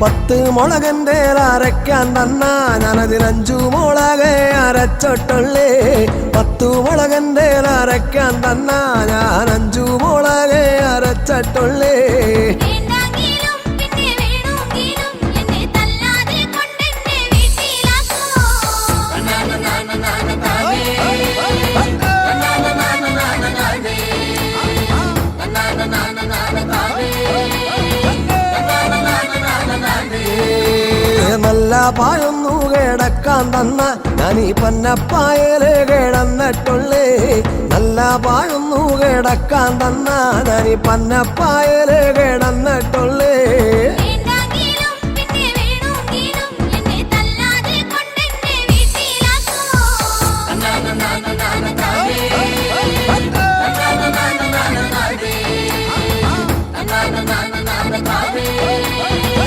പത്ത് മുളകന്റെ അരയ്ക്കാൻ തന്ന ഞാനതിനഞ്ചു മുളകെ അരച്ചിട്ടുള്ളേ പത്തു മുളകന്റെ അരയ്ക്കാൻ തന്ന ഞാൻ അഞ്ചു മുളകെ അരച്ചട്ടുള്ളേ na പിന്നെ വേണമെങ്കിലും പായൊന്നു കിടക്കാൻ തന്ന ഈ പന്നപ്പായൽ കിടന്നിട്ടുള്ളേ. നല്ല പായൊന്നു കിടക്കാൻ തന്ന ഈ പന്നപ്പായൽ കിടന്നിട്ടുള്ളേ